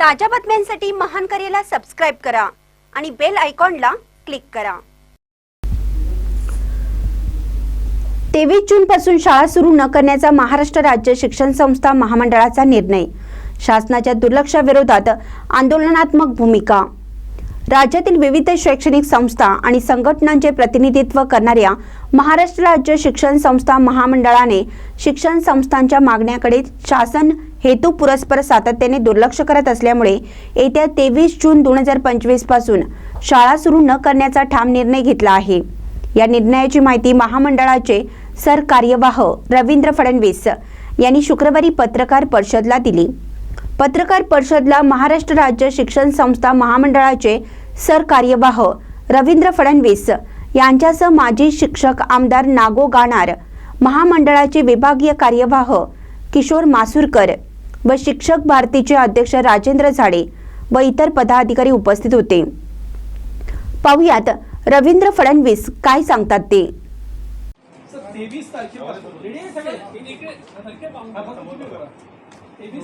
ताज्या बातम्यांसाठी महान करेला सबस्क्राईब करा आणि बेल आयकॉनला क्लिक करा. तेवीस जून पासून शाळा सुरू न करण्याचा महाराष्ट्र राज्य शिक्षण संस्था महामंडळाचा निर्णय. शासनाच्या दुर्लक्षाविरोधात आंदोलनात्मक भूमिका. राज्यातील विविध शैक्षणिक संस्था आणि संघटनांचे प्रतिनिधित्व करणाऱ्या महाराष्ट्र राज्य शिक्षण संस्था महामंडळाने शिक्षण संस्थांच्या मागण्याकडे शासन हेतू पुरस्पर सातत्याने दुर्लक्ष करत असल्यामुळे येत्या तेवीस जून दोन हजार पंचवीसपासून शाळा सुरू न करण्याचा ठाम निर्णय घेतला आहे. या निर्णयाची माहिती महामंडळाचे सरकार्यवाह रवींद्र फडणवीस यांनी शुक्रवारी पत्रकार परिषदला दिली. पत्रकार परिषदला महाराष्ट्र राज्य शिक्षण संस्था महामंडळाचे सरकार्यवाह रवींद्र फडणवीस यांच्यासह माजी शिक्षक आमदार नागो गाणार महामंडळाचे विभागीय कार्यवाह किशोर मासुरकर व शिक्षक भारतीचे अध्यक्ष राजेंद्र झाडे व इतर पदाधिकारी उपस्थित होते. पाहुयात रवींद्र फडणवीस काय सांगतात ते? तेवीस तारखेपासून. तेवीस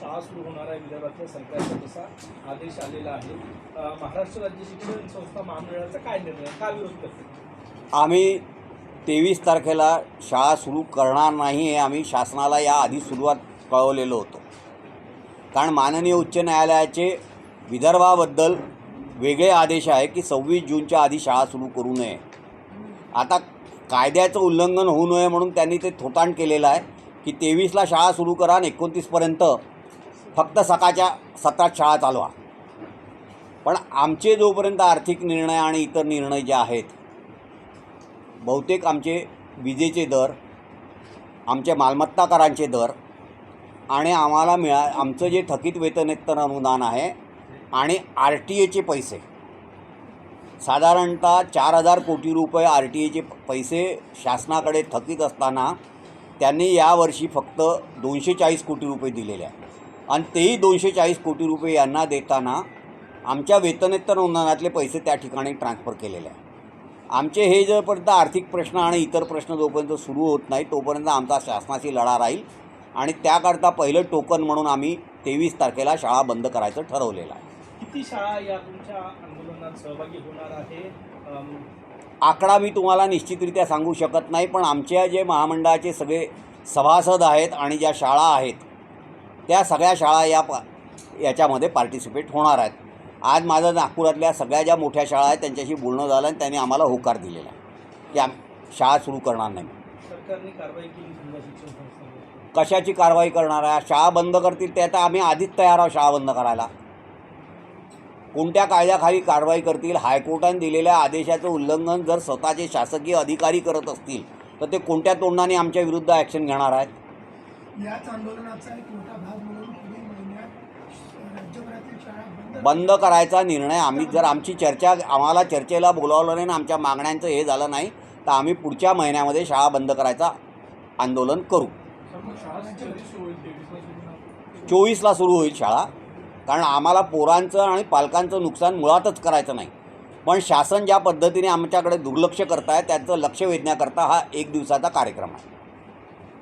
शाळा सुरू होणार आहे विदर्भातल्या सरकारचा तसा आदेश आलेला आहे. महाराष्ट्र राज्य शिक्षण संस्था महामंडळाचा काय निर्णय? का विरोध करते? आम्ही तेवीस तारखेला शाळा सुरू करणार नाही हे आम्ही शासनाला या आधी सुरुवात कळवलेलं होतं. कारण माननीय उच्च न्यायालयाचे विदर्भाबद्दल वेगळे आदेश आहे की सव्वीस जूनच्या आधी शाळा सुरू करू नये. आता कायद्याचं उल्लंघन होऊ नये म्हणून त्यांनी ते थोतांड केलेलं आहे की तेवीसला शाळा सुरू करा आणि एकोणतीसपर्यंत फक्त सकाळच्या सत्रात शाळा चालवा. पण आमचे जोपर्यंत आर्थिक निर्णय आणि इतर निर्णय जे आहेत बहुतेक आमचे विजेचे दर आमच्या मालमत्ता करांचे दर आणि आम्हाला मिळा आमचं जे थकीत वेतनेतर अनुदान आहे आणि आर टी एचे पैसे. साधारणतः चार हजार कोटी रुपये आर टी एचे पैसे शासनाकडे थकीत असताना त्यांनी यावर्षी फक्त दोनशे चाळीस कोटी रुपये दिलेले आहे आणि तेही दोनशे चाळीस कोटी रुपये यांना देताना आमच्या वेतनेतर अनुदानातले पैसे त्या ठिकाणी ट्रान्सफर केलेले आहे आमचे हे जोपर्यंत आर्थिक प्रश्न आणि इतर प्रश्न जोपर्यंत सुरू होत नाही तोपर्यंत आमचा शासनाशी लढा राहील. आणि त्याकरता पहिलं टोकन म्हणून आम्ही तेवीस तारखेला शाळा बंद करायचं ठरवलेलं आहे. किती शाळा या तुमच्या आंदोलनात सहभागी होणार आहे? आकडा मी तुम्हाला निश्चितरित्या सांगू शकत नाही पण आमच्या जे महामंडळाचे सगळे सभासद आहेत आणि ज्या शाळा आहेत त्या सगळ्या शाळा या पा याच्यामध्ये पार्टिसिपेट होणार आहेत. आज माझं नागपुरातल्या सगळ्या ज्या मोठ्या शाळा आहेत त्यांच्याशी बोलणं झालं आणि त्यांनी आम्हाला होकार दिलेला आहे. की आम शाळा सुरू करणार नाही. सरकारने कारवाई केली जिल्हा शिक्षण संस्थेवर. कशाची कारवाई करणार आहे? शाळा बंद करतील ते आता आम्ही आधीच तयार आहोत शाळा बंद करायला. कोणत्या कायद्याखाली कारवाई करतील? हायकोर्टाने दिलेल्या आदेशाचं उल्लंघन जर स्वतःचे शासकीय अधिकारी करत असतील तर ते कोणत्या तोंडाने आमच्या विरुद्ध ॲक्शन घेणार आहेत? याच आंदोलनाचा एक मोठा भाग म्हणून पुढील महिन्यात बंद करायचा निर्णय आम्ही जर आमची चर्चा आम्हाला चर्चेला बोलावलं नाही ना आमच्या मागण्यांचं हे झालं नाही तर आम्ही पुढच्या महिन्यामध्ये शाळा बंद करायचा आंदोलन करू. चोवीसला सुरू होईल शाळा. कारण आम्हाला पोरांचं आणि पालकांचं नुकसान मुळातच करायचं नाही. पण शासन ज्या पद्धतीने आमच्याकडे दुर्लक्ष करत आहे त्याचं लक्ष वेधण्याकरता हा एक दिवसाचा कार्यक्रम आहे.